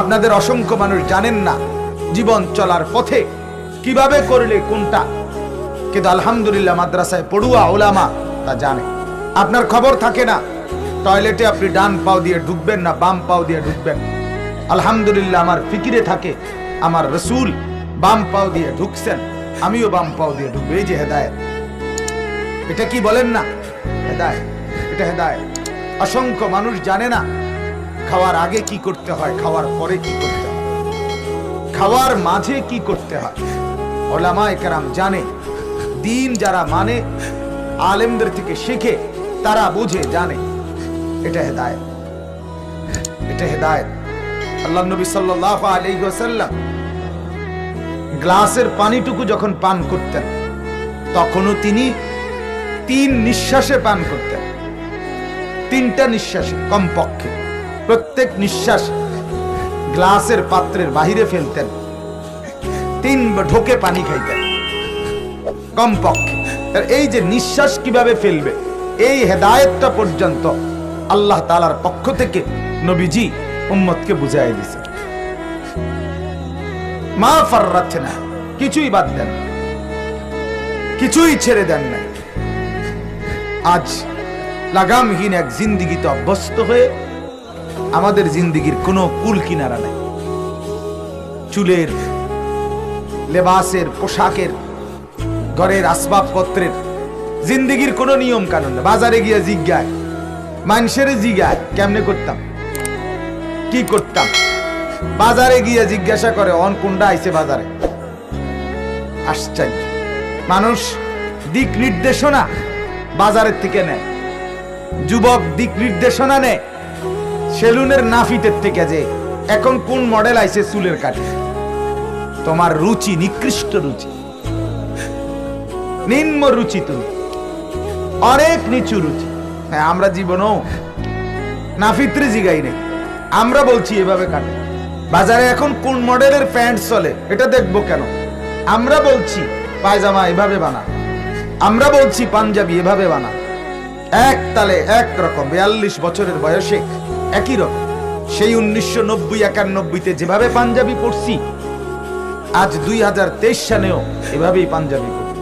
আপনাদের অসংখ্য মানুষ জানেন না জীবন চলার পথে কীভাবে করলে কোনটা। কিন্তু আলহামদুলিল্লাহ মাদ্রাসায় পড়ুয়া ওলামা তা জানে। আপনার খবর থাকে না। টয়লেটে আপনি ডান পাও দিয়ে ঢুকবেন না, বাম পাও দিয়ে ঢুকবেন আলহামদুলিল্লাহ আমার ফিকিরে থাকে, আমার রসুল বাম পাও দিয়ে ঢুকছেন, আমিও বাম পাও দিয়ে ঢুকবো। এই যে হেদায়ত। এটা কি বলেন না? হেদায়ত। এটা হেদায়ত। অসংখ্য মানুষ জানে না খাওয়ার আগে কি করতে হয়, খাওয়ার পরে কি করতে হয়? খাওয়ার মাঝে কি করতে হয়? ওলামা একরাম জানে, দিন যারা মানে আলেমদের থেকে শেখে, তারা বুঝে, জানে। এটা হেদায়ত। এটা হেদায়ত। আল্লাহ নবী সাল্লাল্লাহু আলাইহি ওয়াসাল্লাম গ্লাসের পানিটুকু যখন পান করতেন, তখনও তিনি তিন নিঃশ্বাসে পান করতেন। তিনটা নিঃশ্বাসে, কমপক্ষে। প্রত্যেক নিঃশ্বাস গ্লাসের পাত্রের বাহিরে ফেলতেন। তিন ঢোকে পানি খাইতেন। কমপক্ষে। এই যে নিঃশ্বাস কীভাবে ফেলবে, এই হেদায়েতটা পর্যন্ত আল্লাহ তালার পক্ষ থেকে নবীজি উম্মতকে বুঝাই দিছে। মা ফার্রাচ্ছে না কিছুই বাদ দেন। কিছুই ছেড়ে দেন না। আজ লাগামহীন এক জিন্দিগিতে অভ্যস্ত হয়ে আমাদের জিন্দিগির কোনো কুল কিনারা নাই। চুলের, লেবাসের, পোশাকের, ঘরের আসবাবপত্রের জিন্দিগির কোনো নিয়ম কানুন না বাজারে গিয়ে জিজ্ঞায়, মানুষের জিজ্ঞায়, কেমনে করতাম? কি করতাম? বাজারে গিয়ে জিজ্ঞাসা করে, অন কোনটা আইছে বাজারে? আশ্চর্য। মানুষ দিক নির্দেশনা বাজারের থেকে নেয়। যুবক দিক নির্দেশনা নেয়। সেলুনের নাফিতের থেকে যে এখন কোন মডেল আইছে চুলের কাটে তোমার রুচি, নিকৃষ্ট রুচি। নিম্ন রুচি। তুমি অনেক নিচু রুচি। হ্যাঁ আমরা জীবনও নাফিত্রে জিগাই নেই। আমরা বলছি এভাবে কাটে। বাজারে এখন কোন মডেলের প্যান্ট চলে, এটা দেখব কেন? আমরা বলছি পায়জামা এভাবে বানা। আমরা বলছি পাঞ্জাবি এভাবে বানা। এক তালে এক রকম, বিয়াল্লিশ বছরের বয়সে একই রকম। সেই উনিশশো নব্বই একানব্বইতে যেভাবে পাঞ্জাবি পড়ছি আজ দুই হাজার তেইশ সালেও এভাবেই পাঞ্জাবি পড়ি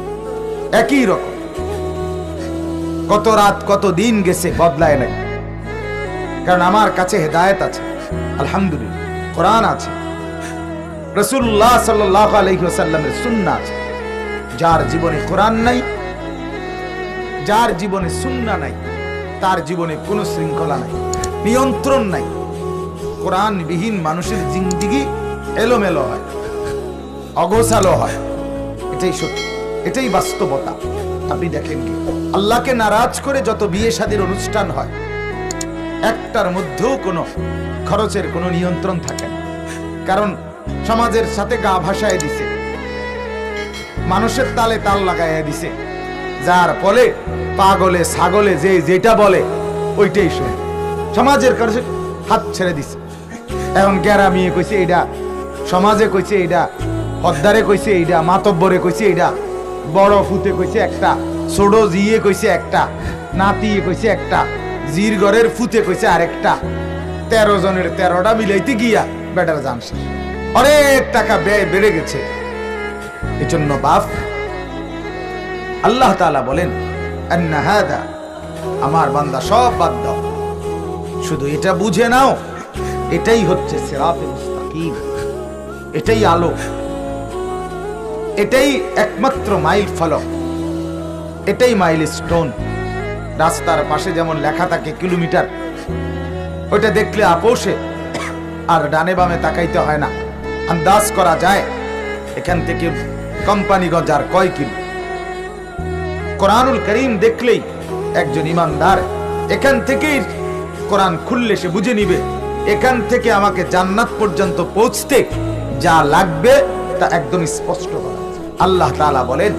একই রকম। কত রাত, কত দিন গেছে বদলায় নাই। কারণ আমার কাছে হেদায়েত আছে। আলহামদুলিল্লাহ, কোরআন আছে। রসুল্লাহ সাল্লাহ আলহিহাসাল্লামের সুন্না আছে। যার জীবনে কোরআন নাই, যার জীবনে সুন্না নাই, তার জীবনে কোনো শৃঙ্খলা নাই। নিয়ন্ত্রণ নাই। কোরআন বিহীন মানুষের জিন্দিগি এলোমেলো হয়, অগোছালো হয়। এটাই সত্যি, এটাই বাস্তবতা। আপনি দেখেন কি? আল্লাহকে নারাজ করে যত বিয়ে শাদীর অনুষ্ঠান হয়, একটার মধ্যেও কোনো খরচের কোনো নিয়ন্ত্রণ থাকে না। কারণ সমাজের সাথে গা ভাসায় দিছে, মানুষের তালে তাল লাগাইয়া দিছে। যার ফলে পাগলে ছাগলে যে যেটা বলে, ওইটাই শোনে। সমাজের কাছে হাত ছেড়ে দিছে। এখন গ্যারামিয়ে কইছে এইটা সমাজে কইছে এইটা হদ্দারে কইছে এইটা মাতব্বরে কইছে এইটা বড় ফুতে কইছে একটা, ছোট জিয়ে কইছে একটা নাতিয়ে কইছে একটা, জির ঘরের ফুতে কইছে আরেকটা। তেরো জনের তেরোটা মিলাইতে গিয়া বেটার জান অনেক টাকা ব্যয় বেড়ে গেছে। এই জন্য বাপ, আল্লাহ তাআলা বলেন আমার বান্দা সব বাদ দাও। শুধু এটা বুঝে নাও, এটাই হচ্ছে এটাই আলো। এটাই একমাত্র মাইল ফলক। এটাই মাইল স্টোন। রাস্তার পাশে যেমন লেখা থাকে কিলোমিটার, ওইটা দেখলে আপোষে আর ডানে বামে তাকাইতে হয় না। আন্দাজ করা যায়, এখান থেকে কোম্পানিগঞ্জ আর কয় কিলো। কোরআনুল করিম দেখলেই একজন ইমানদার এখান থেকেই কোরআন খুললে সে বুঝে নিবে, এখান থেকে আমাকে জান্নাত পর্যন্ত পৌঁছতে যা লাগবে তা একদম স্পষ্ট করা আল্লাহ তাআলা বলেন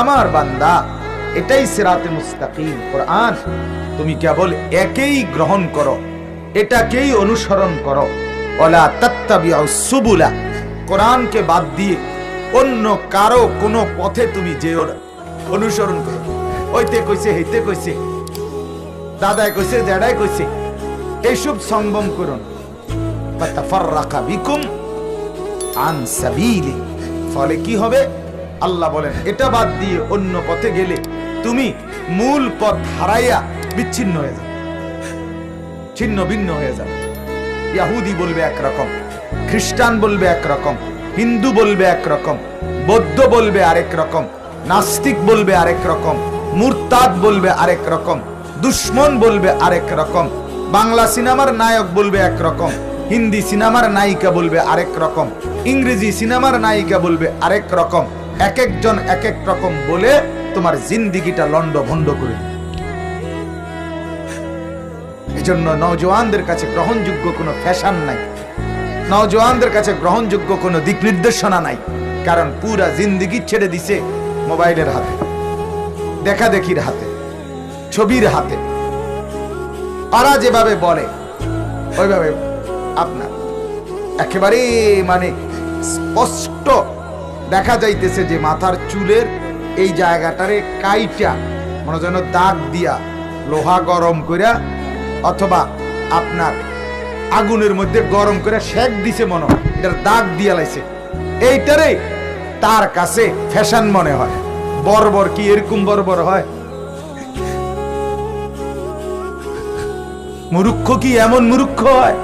আমার বান্দা, এটাই সিরাতে মুস্তাকিম। কোরআন, তুমি কেবল একেই গ্রহণ করো, এটাকেই অনুসরণ করো। ওলা তাত্তাবিউ সুবুলা, কোরআনকে বাদ দিয়ে অন্য কারও কোনো পথে তুমি যেও অনুসরণ করো। ওইতে কইছে, হেইতে কইছে। দাদায় কইছে জেডায় কইছে, এইসব সম্ভব করুন ফলে কি হবে? আল্লাহ বলেন, এটা বাদ দিয়ে অন্য পথে গেলে তুমি মূল পথ হারাইয়া বিচ্ছিন্ন হয়ে যাবে, ছিন্ন ভিন্ন হয়ে যাবে। ইয়াহুদি বলবে একরকম, খ্রিস্টান বলবে একরকম, হিন্দু বলবে একরকম, বৌদ্ধ বলবে আরেক রকম, নাস্তিক বলবে আরেক রকম, মুরতাদ বলবে আরেক রকম দুশ্মন বলবে আরেক রকম। বাংলা সিনেমার নায়ক বলবে একরকম হিন্দি সিনেমার নায়িকা বলবে আরেক রকম। ইংরেজি সিনেমার নায়িকা বলবে আরেক রকম। এক একজন এক এক রকম বলে তোমার জিন্দিগিটা লন্ড ভন্ড করে এজন্য নওজোয়ানদের কাছে গ্রহণযোগ্য কোনো ফ্যাশন নাই। নওজোয়ানদের কাছে গ্রহণযোগ্য কোনো দিক নির্দেশনা নাই। কারণ পুরা জিন্দিগি ছেড়ে দিছে মোবাইলের হাতে। দেখা দেখির হাতে। ছবির হাতে। ওরা যেভাবে বলে, ওইভাবে আপনার। একেবারে মানে স্পষ্ট দেখা যাইতেছে যে মাথার চুলের এই জায়গাটারে কাইটা, মনে যেন দাগ দিয়া লোহা গরম কইরা অথবা আপনার আগুনের মধ্যে গরম করে শেক দিছে মনে হয়, এটার দাগ দিয়া লাইছে। এইটারে তার কাছে ফ্যাশন মনে হয়। বর্বর কি এরকম বর্বর হয়? মুরুক্ষ কি এমন মুরুক্ষ হয়?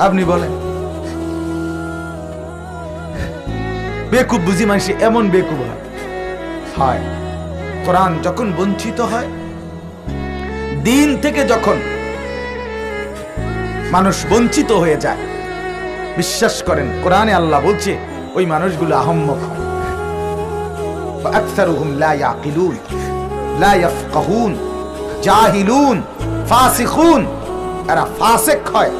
আপনি বলেন। বেকুব বুঝি মানুষ এমন বেকুব হয়। কোরআন যখন বঞ্চিত হয়, দিন থেকে যখন মানুষ বঞ্চিত হয়ে যায়, বিশ্বাস করেন, কোরআনে আল্লাহ বলছে, ওই মানুষগুলো আহম্মক হয়। লা ইয়াকিলুন, লা ইয়াফকাহুন। জাহিলুন ফাসিকুন এরা ফাসিক হয়,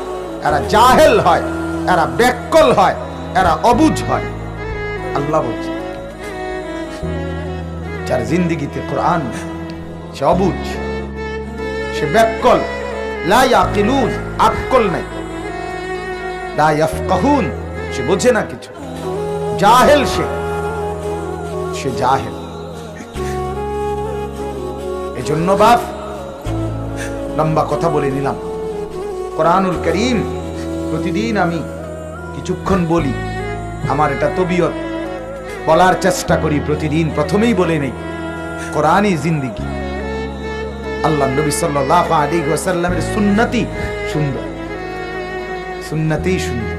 এরা জাহেল হয়, এরা ব্যাকল হয়, এরা অবুঝ হয়। আল্লাহ বলছে, যার জিন্দিগিতে কোরআন, সে অবুঝ সে ব্যাকল লা ইয়াকিলুন, আকল নাই। লা ইয়াফকাহুন, সে বোঝে না কিছু। জাহেল সে সে জাহেল। এজন্য বাপ লম্বা কথা বলে নিলাম। কোরআনুল করিম, প্রতিদিন আমি কিছুক্ষণ বলি। আমার এটা তবিয়ত। বলার চেষ্টা করি প্রতিদিন, প্রথমেই বলে নেই। কোরআনই জিন্দিগি। আল্লাহ নবী সাল্লাল্লাহু আলাইহি ওয়াসাল্লামের সুন্নতি সুন্দর। সুন্নতি সুন্দর।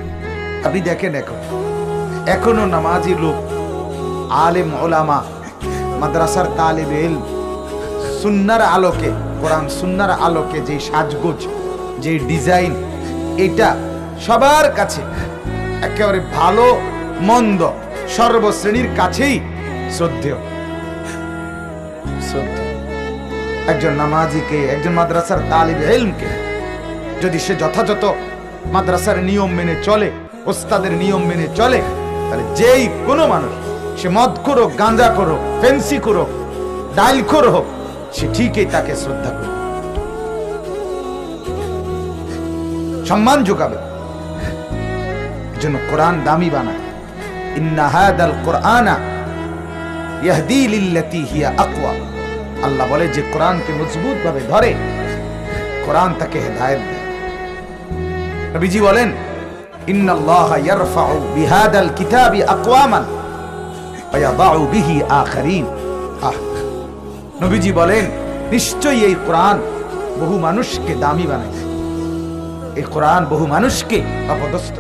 আপনি দেখেন এখন। এখনও নামাজি লোক, আলেম ওলামা, মাদ্রাসার তালিব ইলম সুন্নার আলোকে কোরআন সুন্নার আলোকে যে সাজগোজ, যে ডিজাইন, এটা সবার কাছে একেবারে ভালো, মন্দ, সর্বশ্রেণীর কাছেই শ্রদ্ধেয়। একজন নামাজিকে, একজন মাদ্রাসার তালিব ইলমকে যদি সে যথাযথ মাদ্রাসার নিয়ম মেনে চলে, ওস্তাদের নিয়ম মেনে চলে, তাহলে যেই কোনো মানুষ, সে মদ করুক, গাঁজা করুক, ফেন্সি করুক ডাইল খোর হোক সে ঠিকই তাকে শ্রদ্ধা করবে সম্মান যোগাবে। এজন্য কোরআন দামি বানায়। ইন্না হাদাল কোরআনা ইয়াহদি লিল্লাতি হিয়া আকওয়া। আল্লাহ বলে, যে কোরআনকে মজবুত ভাবে ধরে, কোরআন তাকে হেদায়েত দেয়। নবীজি বলেন, ইন্নাল্লাহ ইয়ারফাউ বিহাদাল কিতাবি আকওয়ামান, ওয়া ইয়াদাউ বিহি আখারিন। নবীজি বলেন নিশ্চয়ই এই কোরআন বহু মানুষকে দামি বানায় এই কোরআন বহু মানুষকে অপদস্থ।